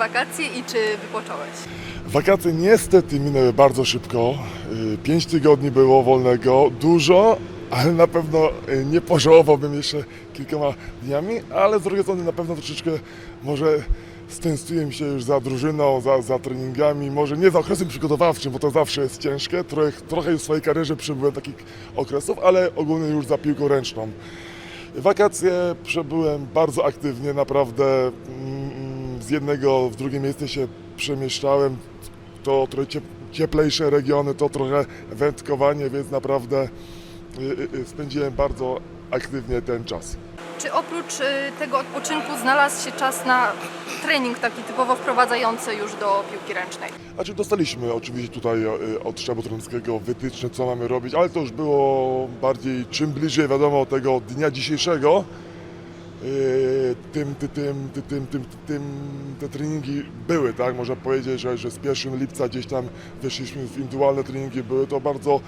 wakacje i czy wypocząłeś? Wakacje niestety minęły bardzo szybko. Y, Pięć tygodni było wolnego, dużo, ale na pewno y, nie pożałowałbym jeszcze kilkoma dniami, ale z drugiej strony na pewno troszeczkę może stęskniłem się już za drużyną, za, za treningami, może nie za okresem przygotowawczym, bo to zawsze jest ciężkie. Trochę, trochę już w swojej karierze przebyłem takich okresów, ale ogólnie już za piłką ręczną. Wakacje przebyłem bardzo aktywnie, naprawdę mm, z jednego w drugie miejsce się przemieszczałem. To trochę ciep- cieplejsze regiony, to trochę wędkowanie, więc naprawdę y, y, y, spędziłem bardzo aktywnie ten czas. Czy oprócz tego odpoczynku znalazł się czas na trening taki typowo wprowadzający już do piłki ręcznej? Znaczy dostaliśmy oczywiście tutaj od sztabu trenerskiego wytyczne, co mamy robić, ale to już było bardziej, czym bliżej wiadomo tego dnia dzisiejszego, y, tym, ty- tym, ty- tym, tym, tym te treningi były, tak? Można powiedzieć, że, że z 1 lipca gdzieś tam weszliśmy w indywidualne treningi, były to bardzo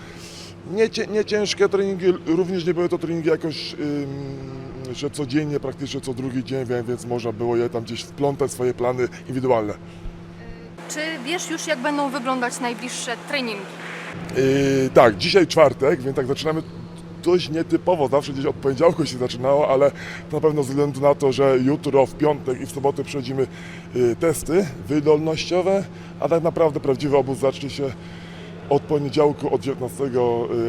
nie, nie ciężkie treningi, również nie były to treningi jakoś, że codziennie, praktycznie co drugi dzień, więc można było je tam gdzieś wplątać w swoje plany indywidualne. Czy wiesz już, jak będą wyglądać najbliższe treningi? Yy, tak, dzisiaj czwartek, więc tak zaczynamy dość nietypowo, zawsze gdzieś od poniedziałku się zaczynało, ale na pewno ze względu na to, że jutro, w piątek i w sobotę przechodzimy yy, testy wydolnościowe, a tak naprawdę prawdziwy obóz zacznie się od poniedziałku, od 19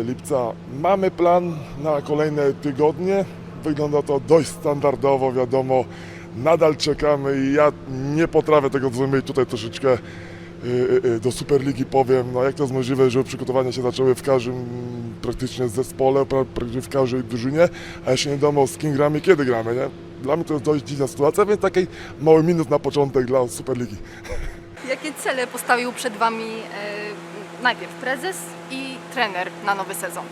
lipca. Mamy plan na kolejne tygodnie. Wygląda to dość standardowo, wiadomo. Nadal czekamy i ja nie potrafię tego zrozumieć. Tutaj troszeczkę y, y, do Superligi powiem, no jak to jest możliwe, że przygotowania się zaczęły w każdym praktycznie zespole, pra- praktycznie w każdej drużynie, a jeszcze nie wiadomo z kim gramy, kiedy gramy, nie? Dla mnie to jest dość dziwna sytuacja, więc taki mały minus na początek dla Superligi. Jakie cele postawił przed Wami e, najpierw prezes i trener na nowy sezon?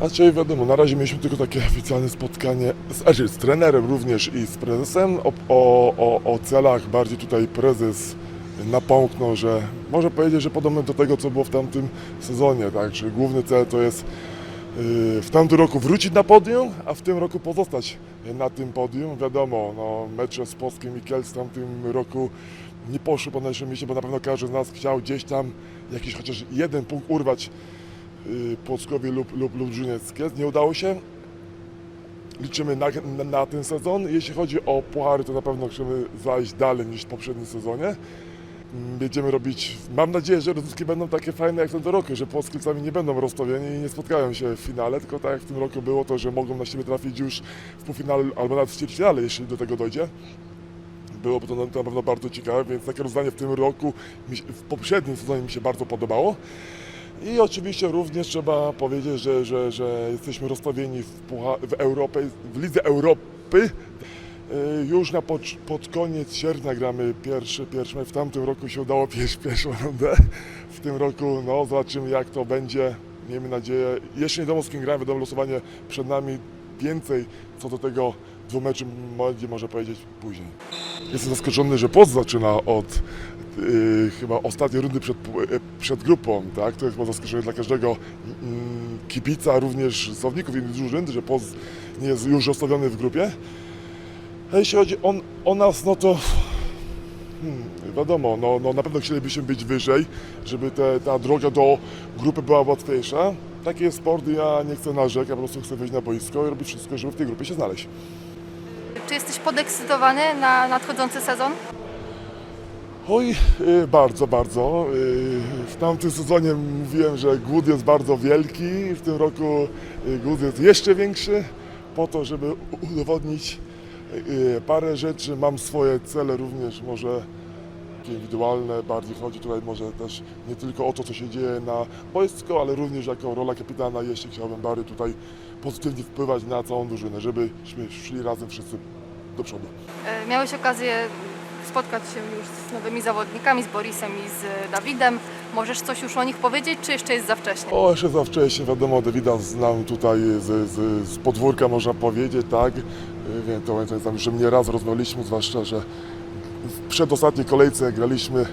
A czyli wiadomo, na razie mieliśmy tylko takie oficjalne spotkanie, z, znaczy z trenerem również i z prezesem. O, o, o, o celach bardziej tutaj prezes napomknął, że może powiedzieć, że podobne do tego, co było w tamtym sezonie, tak? Czyli główny cel to jest yy, w tamtym roku wrócić na podium, a w tym roku pozostać na tym podium. Wiadomo, no, mecze z Polskim i Kielc w tamtym roku nie poszły po naszym mieście, bo na pewno każdy z nas chciał gdzieś tam jakiś chociaż jeden punkt urwać y, Płockowie lub, lub, lub Żunieckie. Nie udało się. Liczymy na, na, na ten sezon. Jeśli chodzi o puchary, to na pewno chcemy zajść dalej niż w poprzednim sezonie. Będziemy robić, mam nadzieję, że rozgrywki będą takie fajne jak w tym roku, że Płockilcami nie będą rozstawieni i nie spotkają się w finale, tylko tak jak w tym roku było to, że mogą na siebie trafić już w półfinale albo nawet w ćwierćfinale, jeśli do tego dojdzie. Byłoby to na pewno bardzo ciekawe, więc takie rozdanie w tym roku, w poprzednim sezonie mi się bardzo podobało. I oczywiście również trzeba powiedzieć, że, że, że jesteśmy rozstawieni w, w, Europie, w Lidze Europy. Y, Już na pod, pod koniec sierpnia gramy pierwszy, pierwszy. W tamtym roku się udało pierwszy, pierwszą rundę. W tym roku no, zobaczymy jak to będzie. Miejmy nadzieję. Jeszcze nie wiadomo z kim gramy, wiadomo losowanie przed nami. Więcej co do tego dwóch meczy będzie może powiedzieć później. Jestem zaskoczony, że Poz zaczyna od y, chyba ostatniej rundy przed, y, przed grupą, tak? To jest chyba zaskoczenie dla każdego mm, kibica, również zawodników innych drużyn, że Poz nie jest już rozstawiony w grupie. Jeśli chodzi o, o nas, no to hmm, wiadomo, no, no na pewno chcielibyśmy być wyżej, żeby te, ta droga do grupy była łatwiejsza. Taki jest sport, ja nie chcę narzekać, po prostu chcę wyjść na boisko i robić wszystko, żeby w tej grupie się znaleźć. Czy jesteś podekscytowany na nadchodzący sezon? Oj, y, bardzo, bardzo. Y, W tamtym sezonie mówiłem, że głód jest bardzo wielki. W tym roku y, głód jest jeszcze większy. Po to, żeby udowodnić parę rzeczy. Mam swoje cele również, może indywidualne. Bardziej chodzi tutaj może też nie tylko o to, co się dzieje na boisku, ale również jako rola kapitana jeszcze chciałbym bardziej tutaj pozytywnie wpływać na całą drużynę, żebyśmy szli razem wszyscy do przodu. E, Miałeś okazję spotkać się już z nowymi zawodnikami, z Borisem i z Dawidem. Możesz coś już o nich powiedzieć, czy jeszcze jest za wcześnie? O, jeszcze za wcześnie, wiadomo, Davida znam tutaj z, z, z podwórka, można powiedzieć, tak. Wiem, to pamiętam, że mnie raz rozmawialiśmy, zwłaszcza, że w przedostatniej kolejce graliśmy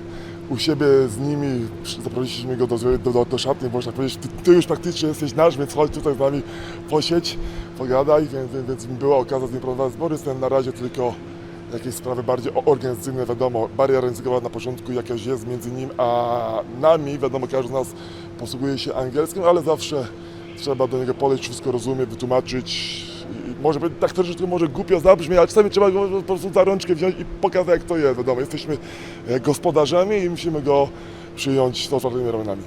u siebie z nimi, zaprosiliśmy go do, do, do, szatni, można powiedzieć, ty, ty już praktycznie jesteś nasz, więc chodź tutaj z nami posiedź, pogadaj, więc, więc, więc była okazja z nim porozmawiać z Borysem, na razie tylko jakieś sprawy bardziej organizacyjne, wiadomo, bariera językowa na początku jakaś jest między nim a nami, wiadomo, każdy z nas posługuje się angielskim, ale zawsze trzeba do niego podejść, wszystko rozumie, wytłumaczyć. I może tak troszeczkę może głupio zabrzmi, ale czasami trzeba go po prostu za rączkę wziąć i pokazać jak to jest, wiadomo, jesteśmy e, gospodarzami i musimy go przyjąć z otwartymi ramionami.